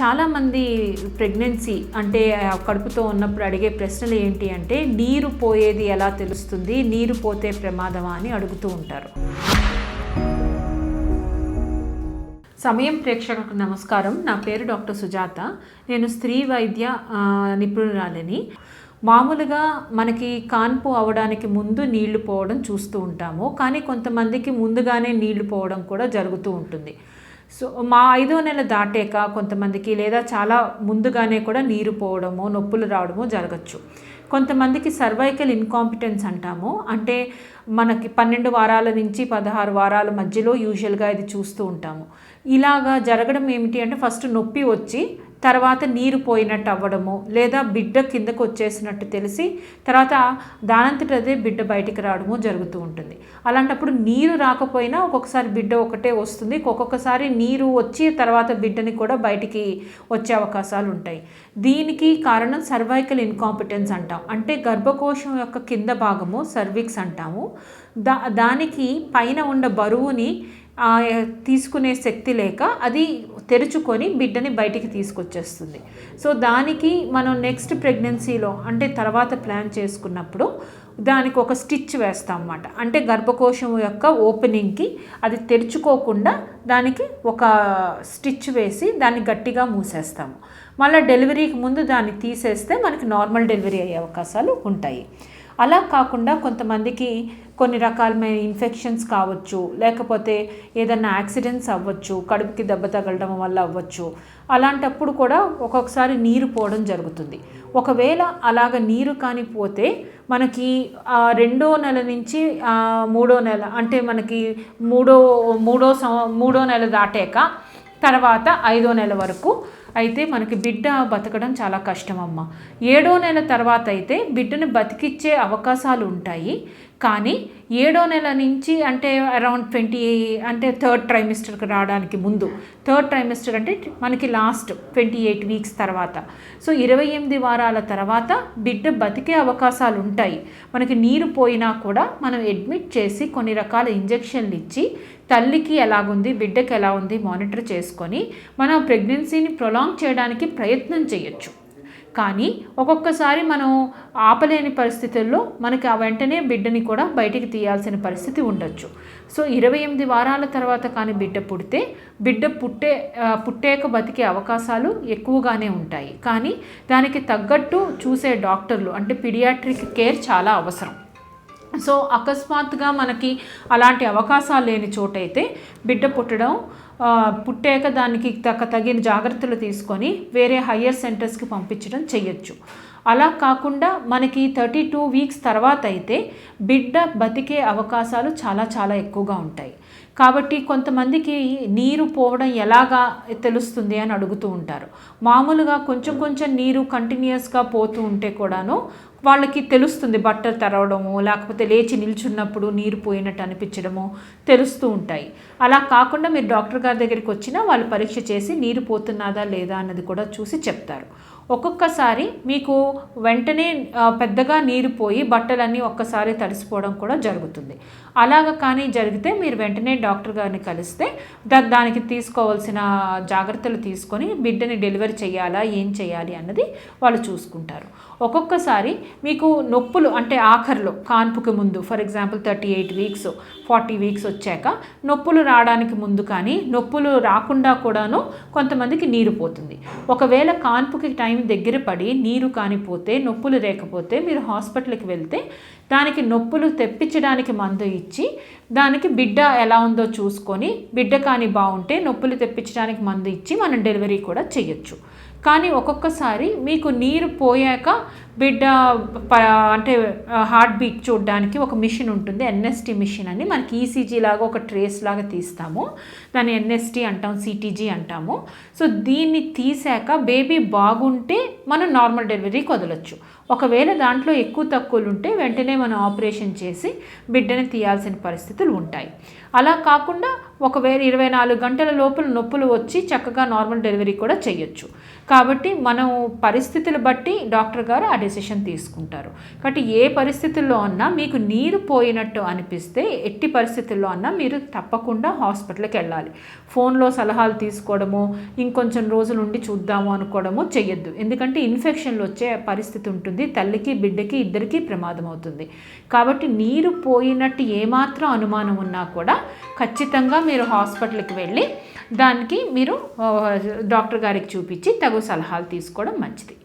చాలామంది ప్రెగ్నెన్సీ అంటే కడుపుతో ఉన్నప్పుడు అడిగే ప్రశ్నలు ఏంటి అంటే నీరు పోయేది ఎలా తెలుస్తుంది? నీరు పోతే ప్రమాదమా అని అడుగుతూ ఉంటారు. సమయం ప్రేక్షకులకు నమస్కారం. నా పేరు డాక్టర్ సుజాత. నేను స్త్రీ వైద్య నిపుణురాలిని. మామూలుగా మనకి కాన్పు అవడానికి ముందు నీళ్ళు పోవడం చూస్తూ ఉంటాము. కానీ కొంతమందికి ముందుగానే నీళ్ళు పోవడం కూడా జరుగుతూ ఉంటుంది. సో మా ఐదో నెల దాటాక కొంతమందికి లేదా చాలా ముందుగానే కూడా నీరు పోవడము నొప్పులు రావడము జరగచ్చు. కొంతమందికి సర్వైకల్ ఇన్కాంపిటెన్స్ అంటాము. అంటే మనకి పన్నెండు వారాల నుంచి పదహారు వారాల మధ్యలో యూజువల్గా ఇది చూస్తూ ఉంటాము. ఇలాగా జరగడం ఏమిటి అంటే ఫస్ట్ నొప్పి వచ్చి తర్వాత నీరు పోయినట్టు అవ్వడము లేదా బిడ్డ కిందకు వచ్చేసినట్టు తెలిసి తర్వాత దానంతట అదే బిడ్డ బయటికి రావడము జరుగుతూ ఉంటుంది. అలాంటప్పుడు నీరు రాకపోయినా ఒక్కొక్కసారి బిడ్డ ఒకటే వస్తుంది. ఒక్కొక్కసారి నీరు వచ్చి తర్వాత బిడ్డని కూడా బయటికి వచ్చే అవకాశాలు ఉంటాయి. దీనికి కారణం సర్వైకల్ ఇన్కాంపిటెన్స్ అంటాం. అంటే గర్భకోశం యొక్క కింద భాగము సర్విక్స్ అంటాము. దా దానికి పైన ఉన్న బరువుని తీసుకునే శక్తి లేక అది తెరుచుకొని బిడ్డని బయటికి తీసుకొచ్చేస్తుంది. సో దానికి మనం నెక్స్ట్ ప్రెగ్నెన్సీలో అంటే తర్వాత ప్లాన్ చేసుకున్నప్పుడు దానికి ఒక స్టిచ్ వేస్తాం అన్నమాట అంటే గర్భకోశం యొక్క ఓపెనింగ్కి అది తెరుచుకోకుండా దానికి ఒక స్టిచ్ వేసి దాన్ని గట్టిగా మూసేస్తాము. మళ్ళీ డెలివరీకి ముందు దాన్ని తీసేస్తే మనకి నార్మల్ డెలివరీ అయ్యే అవకాశాలు ఉంటాయి. అలా కాకుండా కొంతమందికి కొన్ని రకాలమైన ఇన్ఫెక్షన్స్ కావచ్చు లేకపోతే ఏదైనా యాక్సిడెంట్స్ అవ్వచ్చు కడుపుకి దెబ్బ తగలడం వల్ల అవ్వచ్చు. అలాంటప్పుడు కూడా ఒక్కొక్కసారి నీరు పోవడం జరుగుతుంది. ఒకవేళ అలాగ నీరు కానీ పోతే మనకి రెండో నెల నుంచి మూడో నెల అంటే మనకి మూడో మూడో సం- మూడో నెల దాటాక తర్వాత ఐదో నెల వరకు అయితే మనకి బిడ్డ బతకడం చాలా కష్టం ఏడో నెల తర్వాత అయితే బిడ్డను బతికిచ్చే అవకాశాలు ఉంటాయి. కానీ ఏడో నెల నుంచి అంటే అరౌండ్ ట్వంటీ అంటే థర్డ్ ట్రైమిస్టర్కి రావడానికి ముందు థర్డ్ ట్రైమిస్టర్ అంటే మనకి లాస్ట్ ట్వంటీ ఎయిట్ వీక్స్ తర్వాత. సో ఇరవై ఎనిమిది వారాల తర్వాత బిడ్డ బతికే అవకాశాలు ఉంటాయి. మనకి నీరు పోయినా కూడా మనం అడ్మిట్ చేసి కొన్ని రకాల ఇంజెక్షన్లు ఇచ్చి తల్లికి ఎలాగుంది బిడ్డకి ఎలా ఉంది మానిటర్ చేసుకొని మనం ప్రెగ్నెన్సీని ప్రొలాంగ్ చేయడానికి ప్రయత్నం చేయొచ్చు. కానీ ఒక్కొక్కసారి మనం ఆపలేని పరిస్థితుల్లో మనకి ఆ వెంటనే బిడ్డని కూడా బయటికి తీయాల్సిన పరిస్థితి ఉండొచ్చు. సో ఇరవై ఎనిమిది వారాల తర్వాత కానీ బిడ్డ పుడితే బిడ్డ పుట్టే పుట్టేక పుట్టాక బతికే అవకాశాలు ఎక్కువగానే ఉంటాయి. కానీ దానికి తగ్గట్టు చూసే డాక్టర్లు అంటే పిడియాట్రిక్ కేర్ చాలా అవసరం. సో అకస్మాత్తుగా మనకి అలాంటి అవకాశాలు లేని చోటైతే బిడ్డ పుట్టడం పుట్టాక దానికి తగ్గ తగిన జాగ్రత్తలు తీసుకొని వేరే హయ్యర్ సెంటర్స్కి పంపించడం చేయొచ్చు అలా కాకుండా మనకి థర్టీ టూ వీక్స్ తర్వాత అయితే బిడ్డ బతికే అవకాశాలు చాలా చాలా ఎక్కువగా ఉంటాయి. కాబట్టి కొంతమందికి నీరు పోవడం ఎలాగా తెలుస్తుంది అని అడుగుతూ ఉంటారు. మామూలుగా కొంచెం కొంచెం నీరు కంటిన్యూస్గా పోతూ ఉంటే కూడాను వాళ్ళకి తెలుస్తుంది బట్టలు తరవడము లేకపోతే లేచి నిల్చున్నప్పుడు నీరు పోయినట్టు అనిపించడము తెలుస్తూ ఉంటాయి. అలా కాకుండా మీరు డాక్టర్ గారి దగ్గరికి వచ్చినా వాళ్ళు పరీక్ష చేసి నీరు పోతున్నదా లేదా అన్నది కూడా చూసి చెప్తారు. ఒక్కొక్కసారి మీకు వెంటనే పెద్దగా నీరు పోయి బట్టలన్నీ ఒక్కసారి తడిసిపోవడం కూడా జరుగుతుంది. అలాగ కానీ జరిగితే మీరు వెంటనే డాక్టర్ గారిని కలిస్తే దా- దానికి తీసుకోవాల్సిన జాగ్రత్తలు తీసుకొని బిడ్డని డెలివరీ చేయాలా ఏం చేయాలి అన్నది వాళ్ళు చూసుకుంటారు. ఒక్కొక్కసారి మీకు నొప్పులు అంటే ఆఖరిలో కాన్పుకి ముందు for example thirty eight weeks forty weeks వచ్చాక నొప్పులు రావడానికి ముందు కానీ నొప్పులు రాకుండా కూడాను కొంతమందికి నీరు పోతుంది. ఒకవేళ కాన్పుకి టైం దగ్గర పడి నీరు కానిపోతే నొప్పులు లేకపోతే మీరు హాస్పిటల్కి వెళ్తే దానికి నొప్పులు తెప్పించడానికి మందు ఇచ్చి దానికి బిడ్డ ఎలా ఉందో చూసుకొని బిడ్డ కానీ బాగుంటే నొప్పులు తెప్పించడానికి మందు ఇచ్చి మనం డెలివరీ కూడా చేయొచ్చు కానీ ఒక్కొక్కసారి మీకు నీరు పోయాక బిడ్డ ప- అంటే హార్ట్ బీట్ చూడడానికి ఒక మిషన్ ఉంటుంది ఎన్ఎస్టీ మిషన్ అని. మనకి ఈసీజీ లాగా ఒక ట్రేస్ లాగా తీస్తాము. దాన్ని ఎన్ఎస్టీ అంటాం సిటీజీ అంటాము. సో దీన్ని తీసాక బేబీ బాగుంటే మనం నార్మల్ డెలివరీకి వదలొచ్చు. ఒకవేళ దాంట్లో ఎక్కువ తక్కువలు ఉంటే వెంటనే మనం ఆపరేషన్ చేసి బిడ్డని తీయాల్సిన పరిస్థితులు ఉంటాయి. అలా కాకుండా ఒకవేళ ఇరవై నాలుగు గంటల లోపల నొప్పులు వచ్చి చక్కగా నార్మల్ డెలివరీ కూడా చేయొచ్చు. కాబట్టి మనం పరిస్థితులు బట్టి డాక్టర్ గారు ఆ డెసిషన్ తీసుకుంటారు. కాబట్టి ఏ పరిస్థితుల్లో అన్నా మీకు నీరు పోయినట్టు అనిపిస్తే ఎట్టి పరిస్థితుల్లో అన్నా మీరు తప్పకుండా హాస్పిటల్కి వెళ్ళాలి. ఫోన్లో సలహాలు తీసుకోవడము ఇంకొంచెం రోజులు ఉండి చూద్దాము అనుకోవడము చేయొద్దు ఎందుకంటే ఇన్ఫెక్షన్లు వచ్చే పరిస్థితి ఉంటుంది. తల్లికి బిడ్డకి ఇద్దరికీ ప్రమాదం అవుతుంది. కాబట్టి నీరు పోయినట్టు ఏమాత్రం అనుమానం ఉన్నా కూడా ఖచ్చితంగా మీరు హాస్పిటల్కి వెళ్ళి దానికి మీరు డాక్టర్ గారికి చూపించి తగు సలహాలు తీసుకోవడం మంచిది.